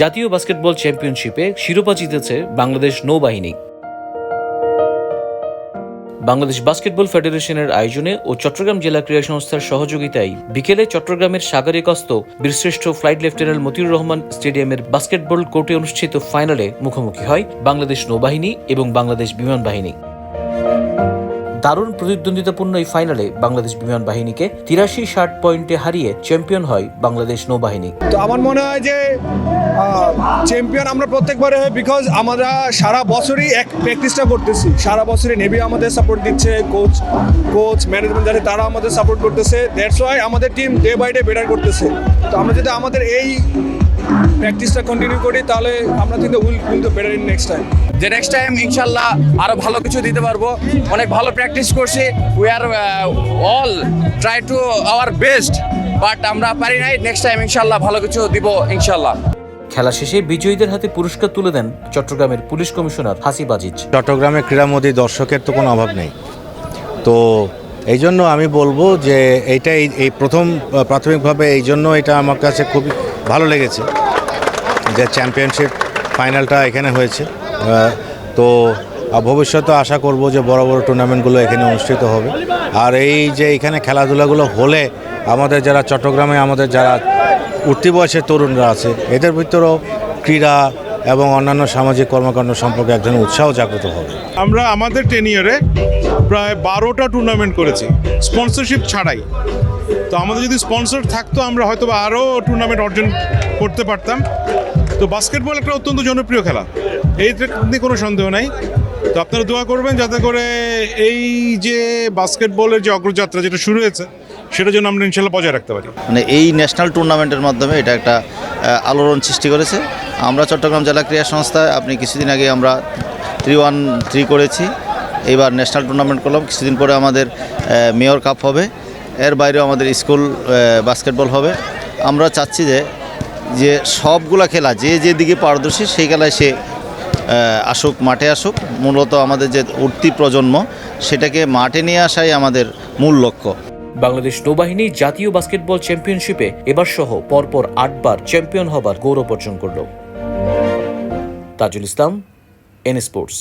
জাতীয় বাস্কেটবল চ্যাম্পিয়নশিপে শিরোপা জিতেছে বাংলাদেশ নৌবাহিনী। বাংলাদেশ বাস্কেটবল ফেডারেশনের আয়োজনে ও চট্টগ্রাম জেলা ক্রীড়া সংস্থার সহযোগিতায় বিকেলে চট্টগ্রামের সাগরিকস্থ বীরশ্রেষ্ঠ ফ্লাইট লেফটেন্যান্ট মতিউর রহমান স্টেডিয়ামের বাস্কেটবল কোর্টে অনুষ্ঠিত ফাইনালে মুখোমুখি হয় বাংলাদেশ নৌবাহিনী এবং বাংলাদেশ বিমান বাহিনী। দারুণ প্রতিদ্বন্দ্বিতাপূর্ণ এই ফাইনালে বাংলাদেশ বিমান বাহিনীকে তিরাশি ষাট পয়েন্টে হারিয়ে চ্যাম্পিয়ন হয় বাংলাদেশ নৌবাহিনী। তো আমার মনে হয় যে চ্যাম্পিয়ন আমরা প্রত্যেকবারে হয় বিকজ আমরা সারা বছরই এক প্র্যাকটিসটা করতেছি। সারা বছরই নেভি আমাদের সাপোর্ট দিচ্ছে কোচ কোচ ম্যানেজমেন্ট যারা, তারা আমাদের সাপোর্ট করতেছে। দ্যাটস ওয়াই আমাদের team day by day better করতেছে। তো আমরা যদি আমাদের এই প্র্যাকটিসটা কন্টিনিউ করি তাহলে আমরা কিন্তু will will the better in next time যে নেক্সট টাইম ইনশাল্লাহ আরও ভালো কিছু দিতে পারব। অনেক ভালো প্র্যাকটিস করছি। We are all try to our best but আমরা পারি নাই। নেক্সট টাইম ইনশাল্লাহ ভালো কিছু দিব ইনশাল্লাহ। খেলা শেষে বিজয়ীদের হাতে পুরস্কার তুলে দেন চট্টগ্রামের পুলিশ কমিশনার হাসিব আজিজ। চট্টগ্রামে ক্রীড়ামোদী দর্শকের তো কোনো অভাব নেই। তো এই জন্য আমি বলব যে এইটাই এই প্রথম প্রাথমিকভাবে এই জন্য এটা আমার কাছে খুবই ভালো লেগেছে যে চ্যাম্পিয়নশিপ ফাইনালটা এখানে হয়েছে। তো ভবিষ্যতে আশা করব যে বড় বড় টুর্নামেন্টগুলো এখানে অনুষ্ঠিত হবে। আর এই যে এখানে খেলাধুলাগুলো হলে আমাদের যারা চট্টগ্রামে আমাদের যারা উঠতি বয়সের তরুণরা আছে, এদের ভিতরেও ক্রীড়া এবং অন্যান্য সামাজিক কর্মকাণ্ড সম্পর্কে এক ধরনের উৎসাহ জাগ্রত হবে। আমরা আমাদের টেন ইয়ারে প্রায় বারোটা টুর্নামেন্ট করেছি স্পন্সরশিপ ছাড়াই। তো আমাদের যদি স্পন্সর থাকতো, আমরা হয়তো আরও টুর্নামেন্ট অর্জন করতে পারতাম। তো বাস্কেটবল একটা অত্যন্ত জনপ্রিয় খেলা, এই নিয়ে কোনো সন্দেহ নাই। তো আপনারা দোয়া করবেন যাতে করে এই যে বাস্কেটবলের যে অগ্রযাত্রা, যেটা শুরু হয়েছে সেটা যেন আমরা ইনশাল্লাহ বজায় রাখতে পারি। মানে এই ন্যাশনাল টুর্নামেন্টের মাধ্যমে এটা একটা আলোড়ন সৃষ্টি করেছে। আমরা চট্টগ্রাম জেলা ক্রীড়া সংস্থায় আপনি কিছুদিন আগে আমরা থ্রি ওয়ান থ্রি করেছি। এইবার ন্যাশনাল টুর্নামেন্ট করলাম। কিছুদিন পরে আমাদের মেয়র কাপ হবে। এর বাইরেও আমাদের স্কুল বাস্কেটবল হবে। আমরা চাচ্ছি যে যে সবগুলা খেলা, যে যে দিকে পারদর্শী সেই খেলায় সে আসুক, মাঠে আসুক। মূলত আমাদের যে উঠতি প্রজন্ম, সেটাকে মাঠে নিয়ে আসাই আমাদের মূল লক্ষ্য। বাংলাদেশ নৌবাহিনী জাতীয় বাস্কেটবল চ্যাম্পিয়নশিপে এবার সহ পরপর আটবার চ্যাম্পিয়ন হবার গৌরব অর্জন করল। Tajul Islam N sports